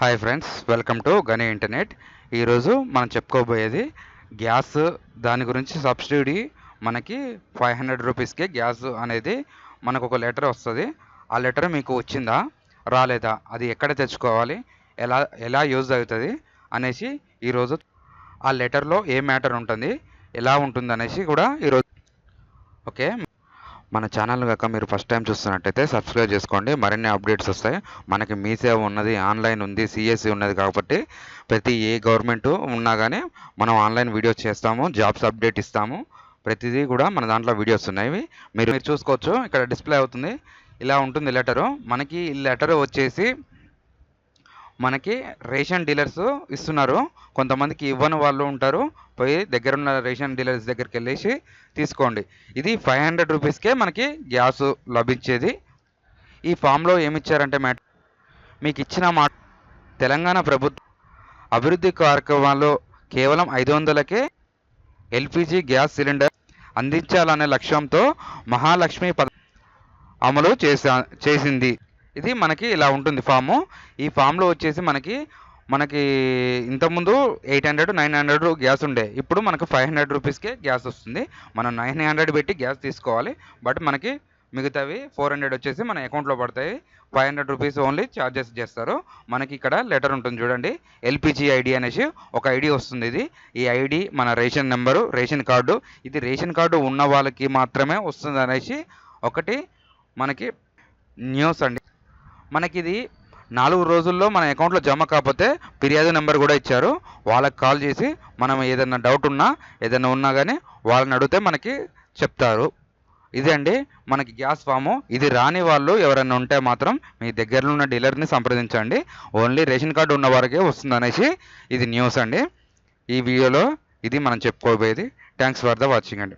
Hi friends welcome to Gani internet. ఈరోజు మనం చెప్పుకోబోయేది gas. దాని గురించి సబ్సిడీ మనకి ఫైవ్ హండ్రెడ్ రూపీస్కి గ్యాస్ అనేది మనకు ఒక లెటర్ వస్తుంది. ఆ లెటర్ మీకు వచ్చిందా? రాలేదా? అది ఎక్కడ తెచ్చుకోవాలి? ఎలా ఎలా యూజ్ అవుతుంది? అనేసి ఈరోజు ఆ లెటర్లో ఏ మ్యాటర్ ఉంటుంది? ఎలా ఉంటుంది అనేసి కూడా ఈరోజు ఓకే. మన ఛానల్ కాక మీరు ఫస్ట్ టైం చూస్తున్నట్టయితే సబ్స్క్రైబ్ చేసుకోండి. మరిన్ని అప్డేట్స్ వస్తాయి. మనకి మీ సేవ ఉన్నది ఆన్లైన్ ఉంది సిఎస్సి ఉన్నది కాబట్టి ప్రతి ఏ గవర్నమెంట్ ఉన్నా కానీ మనం ఆన్లైన్ వీడియోస్ చేస్తాము జాబ్స్ అప్డేట్ ఇస్తాము. ప్రతిదీ కూడా మన దాంట్లో వీడియోస్ ఉన్నాయి. మీరు మీరు చూసుకోవచ్చు. ఇక్కడ డిస్ప్లే అవుతుంది. ఇలా ఉంటుంది లెటరు మనకి ఈ లెటర్ వచ్చేసి మనకి రేషన్ డీలర్స్ ఇస్తున్నారు. కొంతమందికి ఇవ్వని వాళ్ళు ఉంటారు. పోయి దగ్గరున్న రేషన్ డీలర్స్ దగ్గరికి వెళ్ళేసి తీసుకోండి. ఇది ఫైవ్ హండ్రెడ్ రూపీస్కే మనకి గ్యాస్ లభించేది. ఈ ఫామ్లో ఏమిచ్చారంటే మ్యాట్ మీకు ఇచ్చిన మాట తెలంగాణ ప్రభుత్వం అభివృద్ధి కార్యక్రమాల్లో కేవలం ఐదు వందలకే ఎల్పిజి గ్యాస్ సిలిండర్ అందించాలనే లక్ష్యంతో మహాలక్ష్మి పథ అమలు చేసా చేసింది. ఇది మనకి ఇలా ఉంటుంది ఫాము. ఈ ఫామ్లో వచ్చేసి మనకి మనకి ఇంతకుముందు eight hundred nine hundred gas ఉండే. ఇప్పుడు మనకు ఫైవ్ హండ్రెడ్ రూపీస్కే గ్యాస్ వస్తుంది. మనం నైన్ హండ్రెడ్ పెట్టి గ్యాస్ తీసుకోవాలి. బట్ మనకి మిగతావి ఫోర్ హండ్రెడ్ వచ్చేసి మన అకౌంట్లో పడతాయి. Five hundred rupees only charges చేస్తారు. మనకి ఇక్కడ లెటర్ ఉంటుంది చూడండి. ఎల్పిజి ఐడి అనేసి ఒక ఐడి వస్తుంది ఇది. ఈ ఐడి మన రేషన్ నెంబరు రేషన్ కార్డు. ఇది రేషన్ కార్డు ఉన్న వాళ్ళకి మాత్రమే వస్తుంది అనేసి ఒకటి మనకి న్యూస్ అండి. మనకి ఇది నాలుగు రోజుల్లో మన అకౌంట్లో జమ కాకపోతే ఫిర్యాదు నెంబర్ కూడా ఇచ్చారు. వాళ్ళకి కాల్ చేసి మనం ఏదైనా డౌట్ ఉన్నా ఏదైనా ఉన్నా కానీ వాళ్ళని అడిగితే మనకి చెప్తారు. ఇదే అండి మనకి గ్యాస్ ఫాము. ఇది రాని వాళ్ళు ఎవరైనా ఉంటే మాత్రం మీ దగ్గరలో ఉన్న డీలర్ని సంప్రదించండి. ఓన్లీ రేషన్ కార్డు ఉన్న వారికే వస్తుంది అనేసి ఇది న్యూస్ అండి. ఈ వీడియోలో ఇది మనం చెప్పుకోబోయేది. థ్యాంక్స్ ఫర్ ద వాచింగ్ అండి.